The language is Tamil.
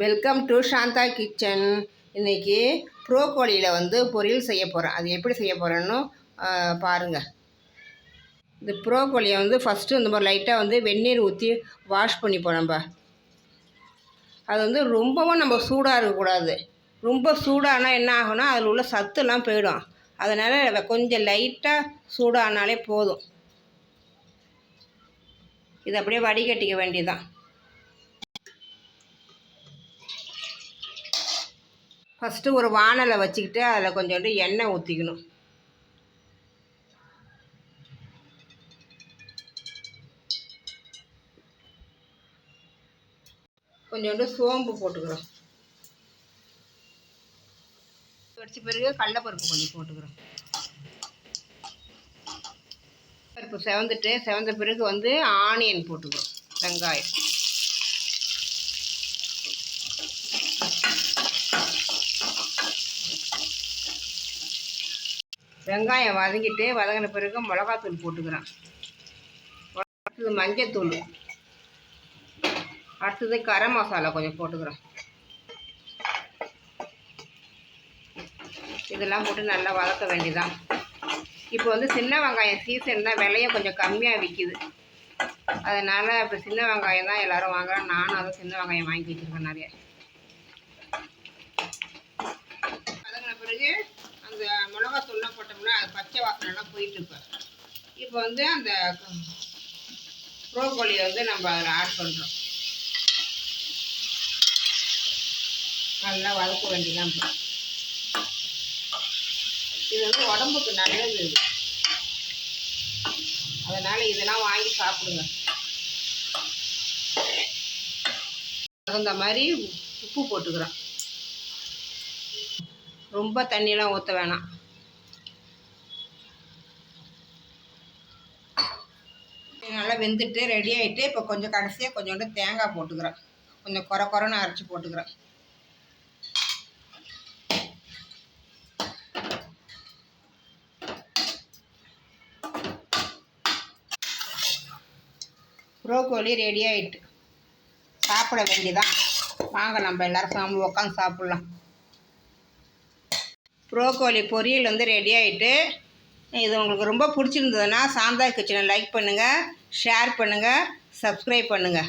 வெல்கம் டு சாந்தா கிச்சன் இன்னைக்கு ப்ரோக்கோலியில் வந்து பொரியல் செய்ய போகிறேன் அது எப்படி செய்ய போகிறேன்னு பாருங்கள் இந்த ப்ரோக்கோலியை வந்து ஃபஸ்ட்டு இந்த மாதிரி லைட்டாக வந்து வெந்நீர் ஊற்றி வாஷ் பண்ணிப்போம் நம்ம அது வந்து ரொம்பவும் நம்ம சூடாக இருக்கக்கூடாது. ரொம்ப சூடானா என்ன ஆகும்னா அதில் உள்ள சத்துலாம் போயிடும். அதனால் கொஞ்சம் லைட்டாக சூடானாலே போதும். இது அப்படியே வடிகட்டிக்க வேண்டியதுதான். ஃபஸ்ட்டு ஒரு வானலை வச்சுக்கிட்டு அதில் கொஞ்சோண்டு எண்ணெய் ஊற்றிக்கணும் கொஞ்சோண்டு சோம்பு போட்டுக்கிறோம். வடிச்ச பிறகு கடலப்பருப்பு கொஞ்சம் போட்டுக்கிறோம். பருப்பு செவந்துட்டு செவந்த பிறகு வந்து ஆனியன் போட்டுக்கிறோம் வெங்காயம். வெங்காயம் வதங்கிட்டு வதங்கின பிறகு மிளகாத்தூள் போட்டுக்கிறேன். அடுத்தது மஞ்சத்தூள். அடுத்தது கரம் மசாலா கொஞ்சம் போட்டுக்கிறேன். இதெல்லாம் போட்டு நல்லா வதக்க வேண்டியதான் இப்போ வந்து சின்ன வெங்காயம் சீசன் தான் விலையும் கொஞ்சம் கம்மியாக விற்கிது அதனால் இப்போ சின்ன வெங்காயம் தான் எல்லோரும் வாங்குறேன் நானும் அதை சின்ன வெங்காயம் வாங்கி வச்சுருக்கேன் நிறைய வதங்கின பிறகு அந்த மிளகாத்தூள்லாம் போட்டோம்னா நல்லா போயிட்டு இருப்பேன். இப்போ வந்து அந்த ப்ரோக்கோலியை வந்து நம்ம அதில் ஆட் பண்ணுறோம் நல்லா வதக்க வேண்டியதான் இது வந்து உடம்புக்கு நல்லது. இது அதனால் இதெல்லாம் வாங்கி சாப்பிடுங்க. தகுந்த மாதிரி உப்பு போட்டுக்கிறோம். ரொம்ப தண்ணியெலாம் ஊற்ற வேணாம். நல்லா வெந்துட்டு ரெடி ஆகிட்டு இப்போ கொஞ்சம் கடைசியாக கொஞ்சோண்டு தேங்காய் போட்டுக்கிறேன். கொஞ்சம் குறை குறைன்னு அரைச்சி போட்டுக்கிறேன். ப்ரோக்கோலி ரெடி ஆகிட்டு சாப்பிட வேண்டியதான் வாங்க நம்ம எல்லோரும் சாமி உட்காந்து சாப்பிட்லாம். ப்ரோக்கோலி பொரியல் வந்து ரெடி ஆகிட்டு இது உங்களுக்கு ரொம்ப பிடிச்சிருந்ததுன்னா சாந்தா கிச்சனை லைக் பண்ணுங்கள் ஷேர் பண்ணுங்கள் சப்ஸ்கிரைப் பண்ணுங்கள்